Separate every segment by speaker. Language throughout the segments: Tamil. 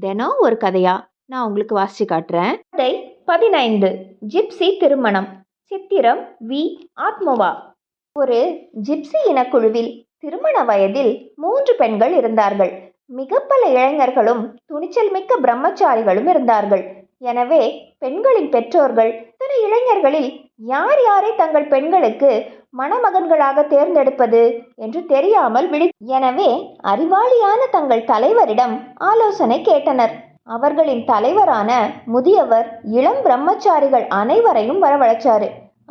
Speaker 1: தினம் ஒரு கதையா? நான் உங்களுக்கு வாசிச்சு காட்டுறேன். கதை பதினைந்து. ஜிப்சி திருமணம். சித்திரம் வி. ஆத்மவா. ஒரு ஜிப்சி இனக்குழுவில் திருமண வயதில் மூன்று பெண்கள் இருந்தார்கள். மிக பல இளைஞர்களும் துணிச்சல் மிக்க பிரம்மச்சாரிகளும் இருந்தார்கள். எனவே பெண்களின் பெற்றோர்கள் இத்தனை இளைஞர்களில் யார் யாரை தங்கள் பெண்களுக்கு மணமகன்களாக தேர்ந்தெடுப்பது என்று தெரியாமல் விழி எனவே அறிவாளியான தங்கள் தலைவரிடம் ஆலோசனை கேட்டனர். அவர்களின் தலைவரான முதியவர் இளம் பிரம்மச்சாரிகள் அனைவரையும் வரவழைச்சாரு.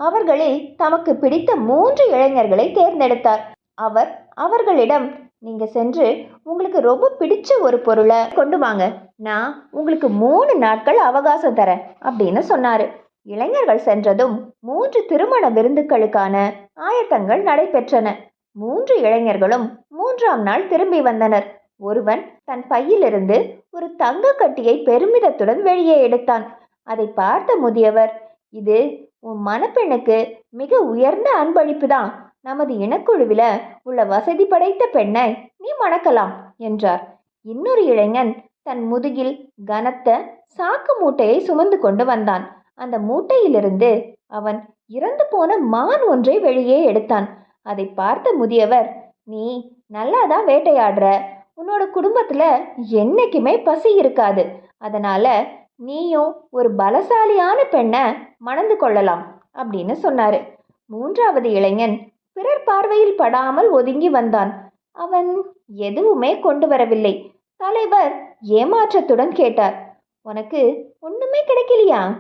Speaker 1: அவர்களில் தமக்கு பிடித்த மூன்று இளைஞர்களை தேர்ந்தெடுத்தார். அவர் அவர்களிடம் நீங்க சென்று உங்களுக்கு ரொம்ப பிடிச்ச ஒரு பொருளை கொண்டு வாங்க. நான் உங்களுக்கு மூணு நாட்கள் அவகாசம் தரேன் அப்படின்னு சொன்னாரு. இளைஞர்கள் சென்றதும் மூன்று திருமண விருந்துக்களுக்கான ஆயத்தங்கள் நடைபெற்றன. மூன்று இளைஞர்களும் மூன்றாம் நாள் திரும்பி வந்தனர். ஒருவன் தன் பையிலிருந்து ஒரு தங்க கட்டியை பெருமிதத்துடன் வெளியே எடுத்தான். அதை பார்த்த முதியவர் இது உன் மணப்பெண்ணுக்கு மிக உயர்ந்த அன்பளிப்பு தான் நமது இனக்குழுவில உள்ள வசதி படைத்த பெண்ணை நீ மணக்கலாம் என்றார். இன்னொரு இளைஞன் தன் முதுகில் கனத்த சாக்கு மூட்டையை சுமந்து கொண்டு வந்தான். அந்த மூட்டையிலிருந்து அவன் இறந்து போன மான் ஒன்றை வெளியே எடுத்தான். அதை பார்த்த முதியவர் நீ நல்லாதான் வேட்டையாடுற. உன்னோட குடும்பத்துல என்னைக்குமே பசி இருக்காது. அதனால நீயும் ஒரு பலசாலியான பெண்ணை மணந்து கொள்ளலாம் அப்படின்னு சொன்னாரு. மூன்றாவது இளைஞன் பிறர் பார்வையில் படாமல் ஒதுங்கி வந்தான். அவன் எதுவுமே கொண்டு வரவில்லை. தலைவர் ஏமாற்றத்துடன் கேட்டார் உனக்கு ஒண்ணுமே கிடைக்கலையா?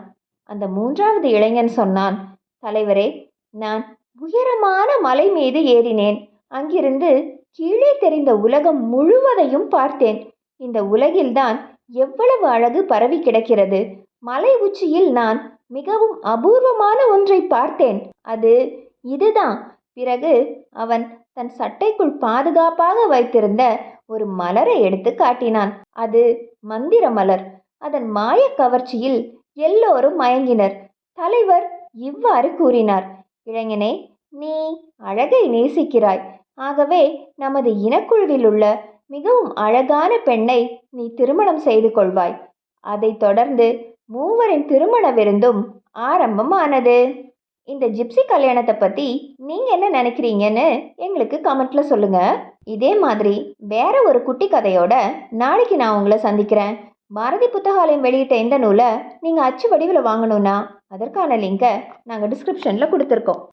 Speaker 1: அந்த மூன்றாவது இளைஞன் சொன்னான் தலைவரே நான் உயரமான மலை மீது ஏறினேன். அங்கிருந்து கீழே தெரிந்த உலகம் முழுவதையும் பார்த்தேன். இந்த உலகில்தான் எவ்வளவு அழகு பரவி கிடக்கிறது. மலை உச்சியில் நான் மிகவும் அபூர்வமான ஒன்றை பார்த்தேன். அது இதுதான். பிறகு அவன் தன் சட்டைக்குள் பாதுகாப்பாக வைத்திருந்த ஒரு மலரை எடுத்து காட்டினான். அது மந்திர மலர் அதன் மாய கவர்ச்சியில் எல்லோரும் மயங்கினர். தலைவர் இவ்வாறு கூறினார் இளைஞனே நீ அழகை நேசிக்கிறாய். ஆகவே நமது இனக்குழுவில் உள்ள மிகவும் அழகான பெண்ணை நீ திருமணம் செய்து கொள்வாய். அதைத் தொடர்ந்து மூவரின் திருமண விருந்தும் ஆரம்பமானது. இந்த ஜிப்சி கல்யாணத்தை பற்றி நீங்கள் என்ன நினைக்கிறீங்கன்னு எங்களுக்கு கமெண்ட்ல சொல்லுங்க. இதே மாதிரி வேற ஒரு குட்டி கதையோட நாளைக்கு நான் உங்களை சந்திக்கிறேன். பாரதி புத்தகாலயம் வெளியிட்ட இந்த நூலை நீங்கள் அச்சு வடிவில் வாங்கணும்னா அதற்கான லிங்கை நாங்கள் டிஸ்கிரிப்ஷனில் கொடுத்துருக்கோம்.